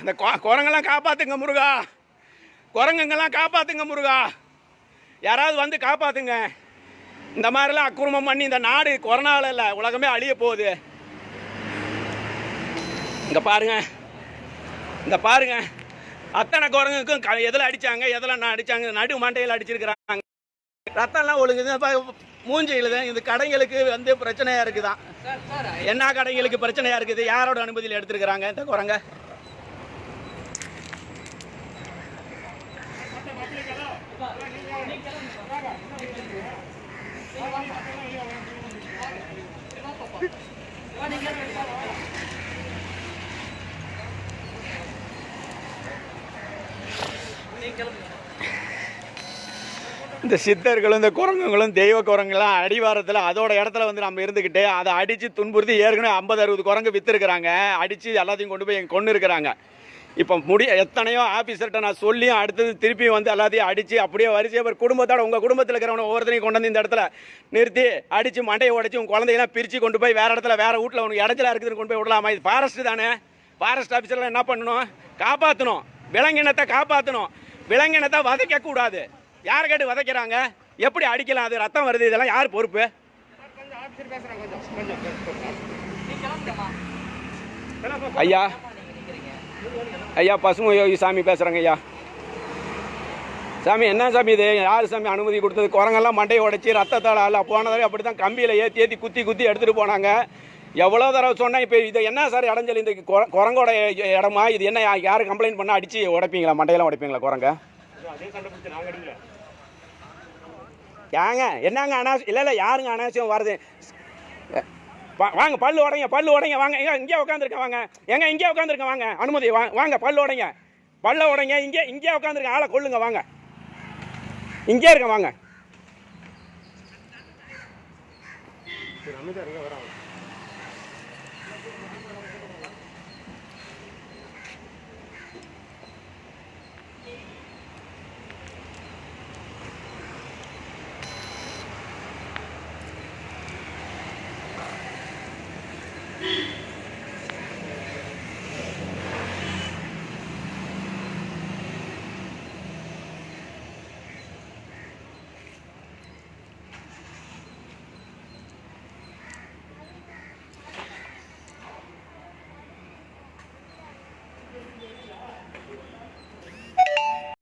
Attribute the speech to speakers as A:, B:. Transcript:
A: இந்த குரங்கெல்லாம் காப்பாத்துங்க முருகா. குரங்குங்கெல்லாம் காப்பாத்துங்க முருகா. யாராவது வந்து காப்பாத்துங்க. இந்த மாதிரிலாம் அக்குருமம் பண்ணி இந்த நாடு கொரோனாவில் இல்லை உலகமே அழிய போகுது. இங்க பாருங்க. இந்த பாருங்க. அத்தனை குரங்குக்கும் எதில் அடிச்சாங்க எதில் நான் அடிச்சாங்க நடு மண்டையில் அடிச்சிருக்கிறாங்க. ரத்தம்லாம் ஒழுங்குது தான் இது கடைங்களுக்கு வந்து பிரச்சனையா இருக்குதான். என்ன கடைங்களுக்கு பிரச்சனையா இருக்குது? யாரோட அனுமதியில் எடுத்திருக்கிறாங்க இந்த குரங்க? இந்த சித்தர்களும் இந்த குரங்குகளும் தெய்வ குரங்குலாம் அடிவாரத்தில் அதோட இடத்துல வந்து நம்ம இருந்துக்கிட்டு அதை அடித்து துன்புறுத்தி ஏற்கனவே ஐம்பது அறுபது குரங்கு விற்றுருக்குறாங்க அடித்து எல்லாத்தையும் கொண்டு போய் கொண்டு இருக்கிறாங்க. இப்போ முடிய எத்தனையோ ஆஃபீஸர்கிட்ட நான் சொல்லியும் அடுத்தது திருப்பி வந்து எல்லாத்தையும் அடித்து அப்படியே வரிசையாக ஒரு குடும்பத்தோட உங்கள் குடும்பத்தில் இருக்கிறவன ஒவ்வொருத்தரையும் கொண்டு வந்து இந்த இடத்துல நிறுத்தி அடித்து மண்டையை உடைச்சி உங்கள் குழந்தையெல்லாம் பிரித்து கொண்டு போய் வேறு இடத்துல வேறு வீட்டில் உனக்கு இடத்துல இருக்குதுன்னு கொண்டு போய் விடலாமா? இது ஃபாரஸ்ட் தானே. ஃபாரஸ்ட் ஆஃபீஸர்லாம் என்ன பண்ணணும்? காப்பாற்றணும் விலங்கினத்தை காப்பாற்றணும் விலங்கினத்தை வதைக்கக்கூடாது யார் கேட்டு வதைக்கிறாங்க? எப்படி அடிக்கலாம் அது? ரத்தம் வருது இதெல்லாம் யார் பொறுப்பு? ஐயா. ஐயா பசுமை யோகி சாமி பேசுகிறேங்க ஐயா. சாமி என்ன சாமி இது? யார் சாமி அனுமதி கொடுத்தது? குரங்கெல்லாம் மண்டையை உடைச்சி ரத்தத்தால் அல்ல போன தடவை அப்படி தான் கம்பியில் ஏற்றி ஏற்றி குத்தி குத்தி எடுத்துகிட்டு போனாங்க. எவ்வளோ தடவை சொன்னால் இப்போ இது என்ன சார் இடஞ்சல்? இந்த குரங்கோட இடமா? இது என்ன? யா- யார் கம்ப்ளைண்ட் பண்ணால் அடித்து உடைப்பீங்களா? மண்டையெல்லாம் உடைப்பீங்களா குரங்க? ஏங்க என்னங்க அனாவசியம்? இல்லை இல்லை யாருங்க அனாவசியம் வருது? வாங்க பல்லு உடைங்க பல்லு உடைங்க வாங்க. எங்க இங்கே உட்காந்துருக்கேன் வாங்க. எங்க இங்கே உட்காந்துருக்கேன் வாங்க. அனுமதி வாங்க பல்லு உடைங்க. பல்ல உடைங்க இங்கே இங்கே உட்காந்துருக்கேன் ஆளை கொள்ளுங்க வாங்க. இங்கே இருக்க வாங்க.
B: அமைதியாக வராங்க.